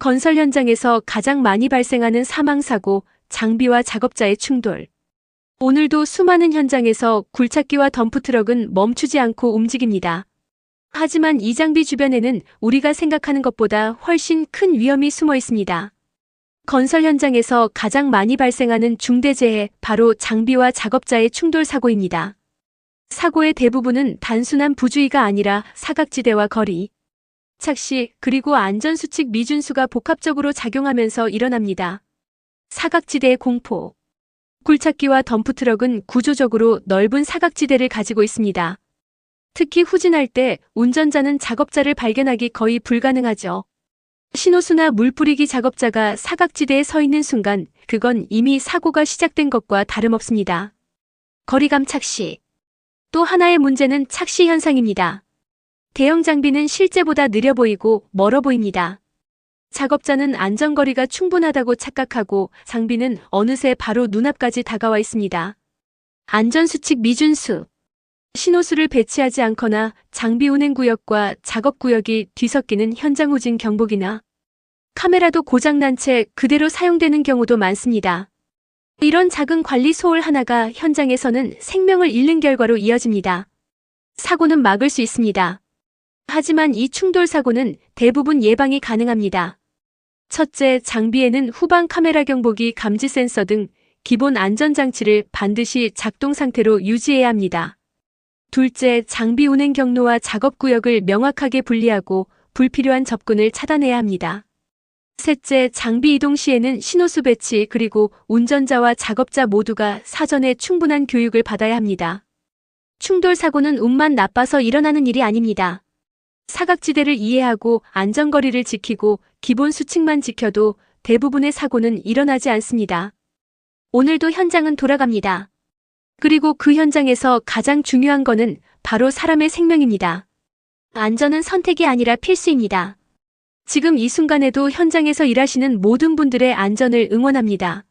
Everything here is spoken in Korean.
건설 현장에서 가장 많이 발생하는 사망사고, 장비와 작업자의 충돌. 오늘도 수많은 현장에서 굴착기와 덤프트럭은 멈추지 않고 움직입니다. 하지만 이 장비 주변에는 우리가 생각하는 것보다 훨씬 큰 위험이 숨어 있습니다. 건설 현장에서 가장 많이 발생하는 중대재해, 바로 장비와 작업자의 충돌 사고입니다. 사고의 대부분은 단순한 부주의가 아니라 사각지대와 거리, 착시, 그리고 안전수칙 미준수가 복합적으로 작용하면서 일어납니다. 사각지대의 공포. 굴착기와 덤프트럭은 구조적으로 넓은 사각지대를 가지고 있습니다. 특히 후진할 때 운전자는 작업자를 발견하기 거의 불가능하죠. 신호수나 물 뿌리기 작업자가 사각지대에 서 있는 순간 그건 이미 사고가 시작된 것과 다름없습니다. 거리감 착시. 또 하나의 문제는 착시 현상입니다. 대형 장비는 실제보다 느려 보이고 멀어 보입니다. 작업자는 안전거리가 충분하다고 착각하고 장비는 어느새 바로 눈앞까지 다가와 있습니다. 안전수칙 미준수. 신호수를 배치하지 않거나 장비 운행 구역과 작업 구역이 뒤섞이는 현장 후진 경보기나 카메라도 고장난 채 그대로 사용되는 경우도 많습니다. 이런 작은 관리 소홀 하나가 현장에서는 생명을 잃는 결과로 이어집니다. 사고는 막을 수 있습니다. 하지만 이 충돌 사고는 대부분 예방이 가능합니다. 첫째, 장비에는 후방 카메라 경보기 감지 센서 등 기본 안전장치를 반드시 작동 상태로 유지해야 합니다. 둘째, 장비 운행 경로와 작업 구역을 명확하게 분리하고 불필요한 접근을 차단해야 합니다. 셋째, 장비 이동 시에는 신호수 배치 그리고 운전자와 작업자 모두가 사전에 충분한 교육을 받아야 합니다. 충돌 사고는 운만 나빠서 일어나는 일이 아닙니다. 사각지대를 이해하고 안전거리를 지키고 기본 수칙만 지켜도 대부분의 사고는 일어나지 않습니다. 오늘도 현장은 돌아갑니다. 그리고 그 현장에서 가장 중요한 거는 바로 사람의 생명입니다. 안전은 선택이 아니라 필수입니다. 지금 이 순간에도 현장에서 일하시는 모든 분들의 안전을 응원합니다.